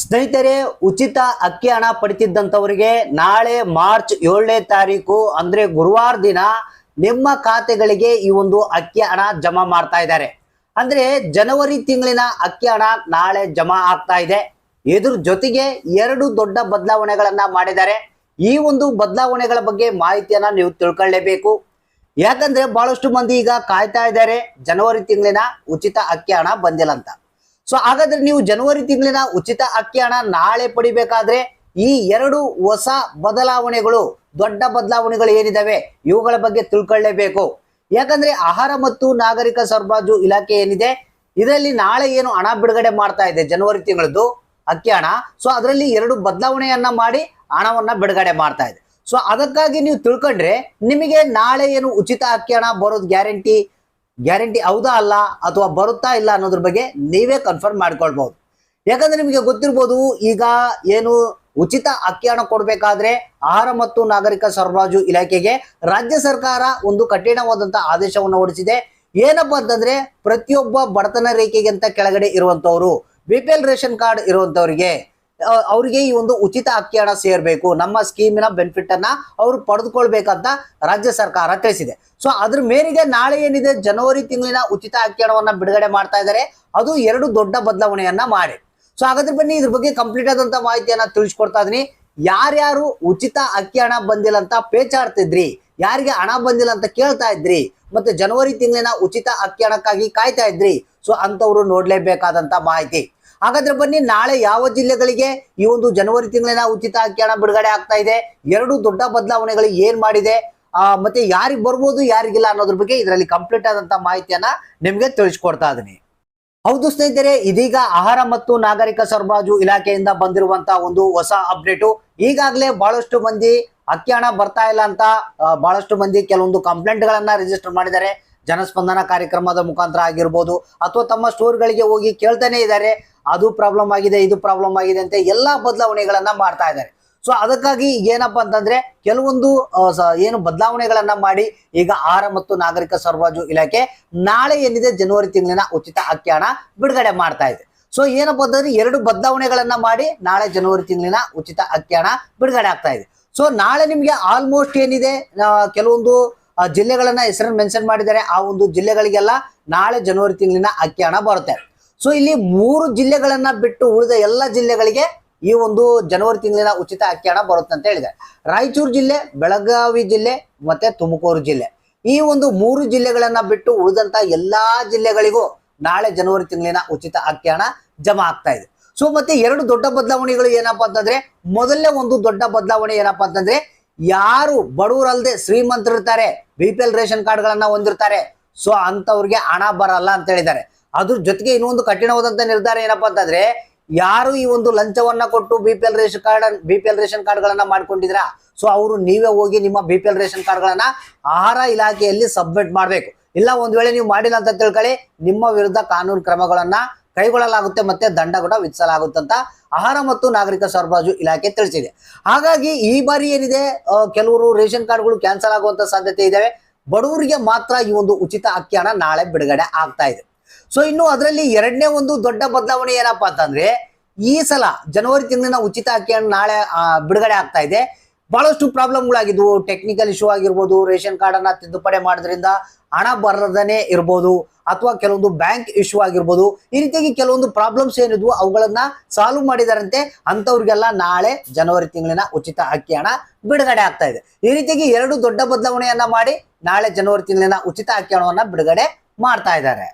ಸ್ನೇಹಿತರೆ, ಉಚಿತ ಅಕ್ಕಿ ಹಣ ಪಡಿತಿದ್ದಂಥವರಿಗೆ ನಾಳೆ ಮಾರ್ಚ್ ಏಳನೇ ತಾರೀಕು, ಅಂದ್ರೆ ಗುರುವಾರ ದಿನ, ನಿಮ್ಮ ಖಾತೆಗಳಿಗೆ ಈ ಒಂದು ಅಕ್ಕಿ ಹಣ ಜಮಾ ಮಾಡ್ತಾ ಇದ್ದಾರೆ. ಅಂದ್ರೆ ಜನವರಿ ತಿಂಗಳಿನ ಅಕ್ಕಿ ಹಣ ನಾಳೆ ಜಮಾ ಆಗ್ತಾ ಇದೆ. ಇದ್ರ ಜೊತೆಗೆ ಎರಡು ದೊಡ್ಡ ಬದಲಾವಣೆಗಳನ್ನ ಮಾಡಿದ್ದಾರೆ. ಈ ಒಂದು ಬದಲಾವಣೆಗಳ ಬಗ್ಗೆ ಮಾಹಿತಿಯನ್ನ ನೀವು ತಿಳ್ಕೊಳ್ಳೇಬೇಕು. ಯಾಕಂದ್ರೆ ಬಹಳಷ್ಟು ಮಂದಿ ಈಗ ಕಾಯ್ತಾ ಇದ್ದಾರೆ, ಜನವರಿ ತಿಂಗಳಿನ ಉಚಿತ ಅಕ್ಕಿ ಹಣ ಬಂದಿಲ್ಲ ಅಂತ. ಸೊ ಹಾಗಾದ್ರೆ ನೀವು ಜನವರಿ ತಿಂಗಳಿನ ಉಚಿತ ಅಕ್ಕಿ ಹಣ ನಾಳೆ ಪಡಿಬೇಕಾದ್ರೆ ಈ ಎರಡು ಹೊಸ ಬದಲಾವಣೆಗಳು, ದೊಡ್ಡ ಬದಲಾವಣೆಗಳು ಏನಿದಾವೆ? ಇವುಗಳ ಬಗ್ಗೆ ತಿಳ್ಕೊಳ್ಳೇಬೇಕು. ಯಾಕಂದ್ರೆ ಆಹಾರ ಮತ್ತು ನಾಗರಿಕ ಸರಬರಾಜು ಇಲಾಖೆ ಏನಿದೆ? ಇದರಲ್ಲಿ ನಾಳೆ ಏನು ಹಣ ಬಿಡುಗಡೆ ಮಾಡ್ತಾ ಇದೆ ಜನವರಿ ತಿಂಗಳದ್ದು ಅಕ್ಕಿ ಹಣ. ಸೊ ಅದರಲ್ಲಿ ಎರಡು ಬದಲಾವಣೆಯನ್ನ ಮಾಡಿ ಹಣವನ್ನ ಬಿಡುಗಡೆ ಮಾಡ್ತಾ ಇದೆ. ಸೊ ಅದಕ್ಕಾಗಿ ನೀವು ತಿಳ್ಕೊಂಡ್ರೆ ನಿಮಗೆ ನಾಳೆ ಏನು ಉಚಿತ ಅಕ್ಕಿ ಹಣ ಬರೋದು ಗ್ಯಾರಂಟಿ? ಗ್ಯಾರಂಟಿ ಹೌದಾ ಅಲ್ಲ ಅಥವಾ ಬರುತ್ತಾ ಇಲ್ಲ ಅನ್ನೋದ್ರ ಬಗ್ಗೆ ನೀವೇ ಕನ್ಫರ್ಮ್ ಮಾಡ್ಕೊಳ್ಬಹುದು ಯಾಕಂದ್ರೆ ನಿಮಗೆ ಗೊತ್ತಿರ್ಬೋದು, ಈಗ ಏನು ಉಚಿತ ಅಕ್ಕಿ ಹಣ ಕೊಡಬೇಕಾದ್ರೆ ಆಹಾರ ಮತ್ತು ನಾಗರಿಕ ಸರಬರಾಜು ಇಲಾಖೆಗೆ ರಾಜ್ಯ ಸರ್ಕಾರ ಒಂದು ಕಠಿಣವಾದಂತಹ ಆದೇಶವನ್ನು ಹೊರಡಿಸಿದೆ. ಏನಪ್ಪಾ ಅಂತಂದ್ರೆ ಪ್ರತಿಯೊಬ್ಬ ಬಡತನ ರೇಖೆಗಿಂತ ಕೆಳಗಡೆ ಇರುವಂತವ್ರು ಬಿ ರೇಷನ್ ಕಾರ್ಡ್ ಇರುವಂತವರಿಗೆ ಅವರಿಗೆ ಈ ಒಂದು ಉಚಿತ ಅಕ್ಕಿ ಹಣ ಸೇರ್ಬೇಕು. ನಮ್ಮ ಸ್ಕೀಮಿನ ಬೆನಿಫಿಟ್ ಅನ್ನ ಅವರು ಪಡೆದುಕೊಳ್ಬೇಕಂತ ರಾಜ್ಯ ಸರ್ಕಾರ ತಿಳಿಸಿದೆ. ಸೊ ಅದ್ರ ಮೇರೆಗೆ ನಾಳೆ ಏನಿದೆ? ಜನವರಿ ತಿಂಗಳಿನ ಉಚಿತ ಅಕ್ಕಿ ಹಣವನ್ನ ಬಿಡುಗಡೆ ಮಾಡ್ತಾ ಇದ್ದಾರೆ. ಅದು ಎರಡು ದೊಡ್ಡ ಬದಲಾವಣೆಯನ್ನ ಮಾಡಿ ಸೊ ಹಾಗಾದ್ರೆ ಬನ್ನಿ, ಇದ್ರ ಬಗ್ಗೆ ಕಂಪ್ಲೀಟ್ ಆದಂತ ಮಾಹಿತಿಯನ್ನ ತಿಳಿಸ್ಕೊಡ್ತಾ ಇದೀನಿ ಯಾರ್ಯಾರು ಉಚಿತ ಅಕ್ಕಿ ಹಣ ಬಂದಿಲ್ಲ ಅಂತ ಪೇಚಾಡ್ತಿದ್ರಿ, ಯಾರಿಗೆ ಹಣ ಬಂದಿಲ್ಲ ಅಂತ ಕೇಳ್ತಾ ಇದ್ರಿ, ಮತ್ತೆ ಜನವರಿ ತಿಂಗಳಿನ ಉಚಿತ ಅಕ್ಕಿ ಹಣಕ್ಕಾಗಿ ಕಾಯ್ತಾ ಇದ್ರಿ ಸೊ ಅಂತವ್ರು ನೋಡ್ಲೇಬೇಕಾದಂತ ಮಾಹಿತಿ. ಹಾಗಾದ್ರೆ ಬನ್ನಿ, ನಾಳೆ ಯಾವ ಜಿಲ್ಲೆಗಳಿಗೆ ಈ ಒಂದು ಜನವರಿ ತಿಂಗಳಿನ ಉಚಿತ ಅಕ್ಕಿ ಹಣ ಬಿಡುಗಡೆ ಆಗ್ತಾ ಇದೆ? ಎರಡು ದೊಡ್ಡ ಬದಲಾವಣೆಗಳು ಏನ್ ಮಾಡಿದೆ? ಮತ್ತೆ ಯಾರಿಗೆ ಬರ್ಬೋದು, ಯಾರಿಗಿಲ್ಲ ಅನ್ನೋದ್ರ ಬಗ್ಗೆ ಇದರಲ್ಲಿ ಕಂಪ್ಲೀಟ್ ಆದಂತ ಮಾಹಿತಿಯನ್ನ ನಿಮ್ಗೆ ತಿಳಿಸ್ಕೊಡ್ತಾ ಇದೀನಿ ಹೌದು ಸ್ನೇಹಿತರೆ, ಇದೀಗ ಆಹಾರ ಮತ್ತು ನಾಗರಿಕ ಸರಬರಾಜು ಇಲಾಖೆಯಿಂದ ಬಂದಿರುವಂತಹ ಒಂದು ಹೊಸ ಅಪ್ಡೇಟು ಈಗಾಗಲೇ ಬಹಳಷ್ಟು ಮಂದಿ ಅಕ್ಕಿ ಹಣ ಬರ್ತಾ ಇಲ್ಲ ಅಂತ ಬಹಳಷ್ಟು ಮಂದಿ ಕೆಲವೊಂದು ಕಂಪ್ಲೇಂಟ್ ಗಳನ್ನ ರಿಜಿಸ್ಟರ್ ಮಾಡಿದ್ದಾರೆ. ಜನಸ್ಪಂದನ ಕಾರ್ಯಕ್ರಮದ ಮುಖಾಂತರ ಆಗಿರ್ಬೋದು, ಅಥವಾ ತಮ್ಮ ಸ್ಟೋರ್ಗಳಿಗೆ ಹೋಗಿ ಕೇಳ್ತಾನೆ ಇದ್ದಾರೆ. ಅದು ಪ್ರಾಬ್ಲಮ್ ಆಗಿದೆ, ಇದು ಪ್ರಾಬ್ಲಮ್ ಆಗಿದೆ ಅಂತ ಎಲ್ಲಾ ಬದಲಾವಣೆಗಳನ್ನ ಮಾಡ್ತಾ ಇದ್ದಾರೆ. ಸೊ ಅದಕ್ಕಾಗಿ ಏನಪ್ಪಾ ಅಂತಂದ್ರೆ ಕೆಲವೊಂದು ಏನು ಬದಲಾವಣೆಗಳನ್ನ ಮಾಡಿ ಈಗ ಆಹಾರ ಮತ್ತು ನಾಗರಿಕ ಸರಬರಾಜು ಇಲಾಖೆ ನಾಳೆ ಏನಿದೆ ಜನವರಿ ತಿಂಗಳಿನ ಉಚಿತ ಅಕ್ಕಿ ಹಣ ಬಿಡುಗಡೆ ಮಾಡ್ತಾ ಇದೆ. ಸೊ ಏನಪ್ಪಾ ಅಂತಂದ್ರೆ ಎರಡು ಬದಲಾವಣೆಗಳನ್ನ ಮಾಡಿ ನಾಳೆ ಜನವರಿ ತಿಂಗಳಿನ ಉಚಿತ ಅಕ್ಕಿ ಹಣ ಬಿಡುಗಡೆ ಆಗ್ತಾ ಇದೆ. ಸೊ ನಾಳೆ ನಿಮ್ಗೆ ಆಲ್ಮೋಸ್ಟ್ ಏನಿದೆ ಕೆಲವೊಂದು ಜಿಲ್ಲೆಗಳನ್ನ ಹೆಸರನ್ನು ಮೆನ್ಷನ್ ಮಾಡಿದ್ದಾರೆ. ಆ ಒಂದು ಜಿಲ್ಲೆಗಳಿಗೆಲ್ಲ ನಾಳೆ ಜನವರಿ ತಿಂಗಳಿನ ಅಕ್ಕಿ ಹಣ ಬರುತ್ತೆ. ಸೊ ಇಲ್ಲಿ ಮೂರು ಜಿಲ್ಲೆಗಳನ್ನ ಬಿಟ್ಟು ಉಳಿದ ಎಲ್ಲ ಜಿಲ್ಲೆಗಳಿಗೆ ಈ ಒಂದು ಜನವರಿ ತಿಂಗಳಿನ ಉಚಿತ ಅಕ್ಕಿ ಬರುತ್ತೆ ಅಂತ ಹೇಳಿದೆ ರಾಯಚೂರು ಜಿಲ್ಲೆ, ಬೆಳಗಾವಿ ಜಿಲ್ಲೆ ಮತ್ತೆ ತುಮಕೂರು ಜಿಲ್ಲೆ. ಈ ಒಂದು ಮೂರು ಜಿಲ್ಲೆಗಳನ್ನ ಬಿಟ್ಟು ಉಳಿದಂತ ಎಲ್ಲಾ ಜಿಲ್ಲೆಗಳಿಗೂ ನಾಳೆ ಜನವರಿ ತಿಂಗಳಿನ ಉಚಿತ ಅಕ್ಕಿ ಹಣ ಜಮಾ ಆಗ್ತಾ ಇದೆ. ಸೊ ಮತ್ತೆ ಎರಡು ದೊಡ್ಡ ಬದಲಾವಣೆಗಳು ಏನಪ್ಪಾ ಅಂತಂದ್ರೆ, ಮೊದಲನೇ ಒಂದು ದೊಡ್ಡ ಬದಲಾವಣೆ ಏನಪ್ಪಾ ಅಂತಂದ್ರೆ, ಯಾರು ಬಡವರಲ್ಲದೆ ಶ್ರೀಮಂತರಿರ್ತಾರೆ, ಬಿ ಪಿ ಎಲ್ ರೇಷನ್ ಕಾರ್ಡ್ಗಳನ್ನ ಹೊಂದಿರ್ತಾರೆ ಸೊ ಅಂತವ್ರಿಗೆ ಹಣ ಬರಲ್ಲ ಅಂತ ಹೇಳಿದ್ದಾರೆ. ಅದ್ರ ಜೊತೆಗೆ ಇನ್ನೊಂದು ಕಠಿಣವಾದಂತ ನಿರ್ಧಾರ ಏನಪ್ಪಾ ಅಂತಂದ್ರೆ, ಯಾರು ಈ ಒಂದು ಲಂಚವನ್ನ ಕೊಟ್ಟು B P L ration card B P L ration ಕಾರ್ಡ್ಗಳನ್ನ ಮಾಡ್ಕೊಂಡಿದ್ರ ಸೊ ಅವರು ನೀವೇ ಹೋಗಿ ನಿಮ್ಮ ಬಿ ಪಿ ಎಲ್ ರೇಷನ್ ಕಾರ್ಡ್ಗಳನ್ನ ಆಹಾರ ಇಲಾಖೆಯಲ್ಲಿ ಸಬ್ಮಿಟ್ ಮಾಡಬೇಕು. ಇಲ್ಲ, ಒಂದ್ ವೇಳೆ ನೀವು ಮಾಡಿಲ್ಲ ಅಂತ ತಿಳ್ಕೊಳ್ಳಿ, ನಿಮ್ಮ ವಿರುದ್ಧ ಕಾನೂನು ಕ್ರಮಗಳನ್ನ ಕೈಗೊಳ್ಳಲಾಗುತ್ತೆ ಮತ್ತೆ ದಂಡ ಕೂಡ ವಿಧಿಸಲಾಗುತ್ತೆ ಅಂತ ಆಹಾರ ಮತ್ತು ನಾಗರಿಕ ಸರಬರಾಜು ಇಲಾಖೆ ತಿಳಿಸಿದೆ. ಹಾಗಾಗಿ ಈ ಬಾರಿ ಏನಿದೆ ಕೆಲವರು ರೇಷನ್ ಕಾರ್ಡ್ಗಳು ಕ್ಯಾನ್ಸಲ್ ಆಗುವಂತ ಸಾಧ್ಯತೆ ಇದಾವೆ. ಬಡವರಿಗೆ ಮಾತ್ರ ಈ ಒಂದು ಉಚಿತ ಅಕ್ಕಿ ನಾಳೆ ಬಿಡುಗಡೆ ಆಗ್ತಾ ಇದೆ. ಸೊ ಇನ್ನು ಅದರಲ್ಲಿ ಎರಡನೇ ಒಂದು ದೊಡ್ಡ ಬದಲಾವಣೆ ಏನಪ್ಪಾ ಅಂತಂದ್ರೆ ಈ ಸಲ ಜನವರಿ ತಿಂಗಳಿನ ಉಚಿತ ಅಕ್ಕಿ ಹಣ ನಾಳೆ ಬಿಡುಗಡೆ ಆಗ್ತಾ ಇದೆ. ಬಹಳಷ್ಟು ಪ್ರಾಬ್ಲಮ್ಗಳಾಗಿದ್ವು. ಟೆಕ್ನಿಕಲ್ ಇಶ್ಯೂ ಆಗಿರ್ಬೋದು, ರೇಷನ್ ಕಾರ್ಡ್ ಅನ್ನ ತಿದ್ದುಪಡಿ ಮಾಡೋದ್ರಿಂದ ಹಣ ಬರದನೆ ಇರ್ಬೋದು, ಅಥವಾ ಕೆಲವೊಂದು ಬ್ಯಾಂಕ್ ಇಶ್ಯೂ ಆಗಿರ್ಬೋದು. ಈ ರೀತಿಯಾಗಿ ಕೆಲವೊಂದು ಪ್ರಾಬ್ಲಮ್ಸ್ ಏನಿದ್ವು, ಅವುಗಳನ್ನ ಸಾಲ್ವ್ ಮಾಡಿದಾರಂತೆ ಅಂತವ್ರಿಗೆಲ್ಲ ನಾಳೆ ಜನವರಿ ತಿಂಗಳಿನ ಉಚಿತ ಅಕ್ಕಿ ಹಣ ಬಿಡುಗಡೆ ಆಗ್ತಾ ಇದೆ. ಈ ರೀತಿಯಾಗಿ ಎರಡು ದೊಡ್ಡ ಬದಲಾವಣೆಯನ್ನ ಮಾಡಿ ನಾಳೆ ಜನವರಿ ತಿಂಗಳಿನ ಉಚಿತ ಅಕ್ಕಿ ಹಣವನ್ನ ಬಿಡುಗಡೆ ಮಾಡ್ತಾ ಇದ್ದಾರೆ.